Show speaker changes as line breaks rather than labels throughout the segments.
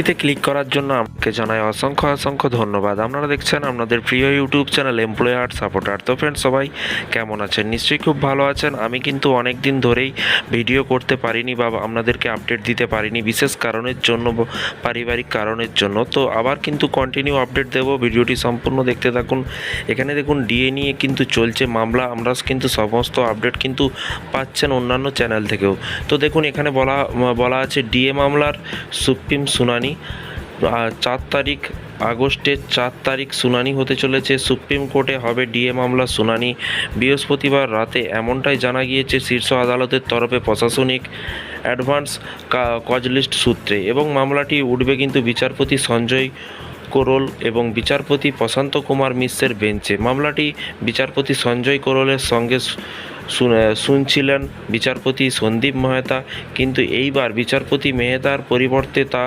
এতে ক্লিক করার জন্য আমাকে জানাই অসংখ্য অসংখ্য ধন্যবাদ। আপনারা দেখছেন আপনাদের প্রিয় ইউটিউব চ্যানেল এমপ্লয়ার সাপোর্টার। তো ফ্রেন্ড সবাই কেমন আছেন? নিশ্চয়ই খুব ভালো আছেন। আমি কিন্তু অনেক দিন ধরেই ভিডিও করতে পারিনি বা আপনাদেরকে আপডেট দিতে পারিনি, বিশেষ কারণের জন্য, পারিবারিক কারণের জন্য। তো আবার কিন্তু কন্টিনিউ আপডেট দেবো। ভিডিওটি সম্পূর্ণ দেখতে থাকুন। এখানে দেখুন ডিএ নিয়ে কিন্তু চলছে মামলা। আমরা কিন্তু সমস্ত আপডেট কিন্তু পাচ্ছেন অন্যান্য চ্যানেল থেকেও। তো দেখুন, এখানে বলা বলা আছে ডিএ মামলার সুপ্রিম শুনানি আহ, চার তারিখ আগস্টের চার তারিখ শুনানি হতে চলেছে। সুপ্রিম কোর্টে হবে ডিএ মামলার শুনানি। বৃহস্পতিবার রাতে এমনটাই জানা গিয়েছে শীর্ষ আদালতের তরফে প্রশাসনিক অ্যাডভান্স কজলিস্ট সূত্রে। এবং মামলাটি উঠবে কিন্তু বিচারপতি সঞ্জয় কোরল এবং বিচারপতি প্রশান্ত কুমার মিশ্রের বেঞ্চে। মামলাটি বিচারপতি সঞ্জয় কোরলের সঙ্গে শুনছিলেন বিচারপতি সন্দীপ মেহতা, কিন্তু এইবার বিচারপতি মেহতার পরিবর্তে তা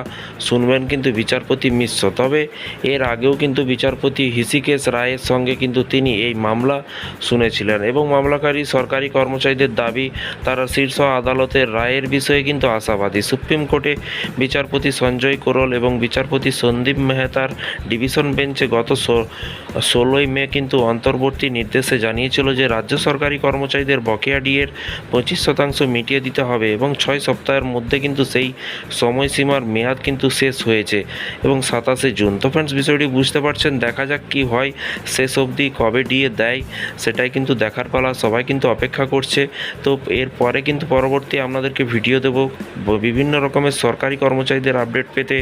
শুনবেন কিন্তু বিচারপতি মিশ্র। তবে এর আগেও কিন্তু বিচারপতি হৃষিকেশ রায়ের সঙ্গে কিন্তু তিনি এই মামলা শুনেছিলেন এবং মামলাকারী সরকারি কর্মচারীদের দাবি, তারা শীর্ষ আদালতের রায়ের বিষয়ে কিন্তু আশাবাদী। সুপ্রিম কোর্টে বিচারপতি সঞ্জয় কোরল এবং বিচারপতি সন্দীপ মেহতার ডিভিশন বেঞ্চে গত ষোলোই মে কিন্তু অন্তর্বর্তী নির্দেশে জানিয়েছিল যে, রাজ্য সরকারি কর্মচারীদের বকেয়া ডিএর পঁচিশ শতাংশ মিটিয়ে দিতে হবে এবং ছয় সপ্তাহের মধ্যে কিন্তু সেই সময়সীমার মেয়াদ কিন্তু শেষ হয়েছে এবং সাতাশে জুন। তো ফ্রেন্ডস বিষয়টি বুঝতে পারছেন, দেখা যাক কি হয়, শেষ অবধি কবে ডিএ দেয় সেটাই কিন্তু দেখার পালা, সবাই কিন্তু অপেক্ষা করছে। তো এরপরে কিন্তু পরবর্তী আপনাদেরকে ভিডিও দেব। বিভিন্ন রকমের সরকারি কর্মচারীদের আপডেট পেতে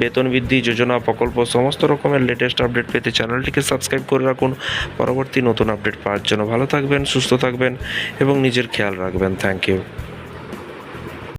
বেতন বৃদ্ধি, যোজনা, প্রকল্প, সমস্ত রকমের লেটেস্ট আপডেট পেতে চ্যানেলটিকে সাবস্ক্রাইব করে রাখুন। পরবর্তী নতুন আপডেট পাওয়ার জন্য ভালো থাকবেন, সুস্থ থাকবেন এবং নিজের খেয়াল রাখবেন। Thank you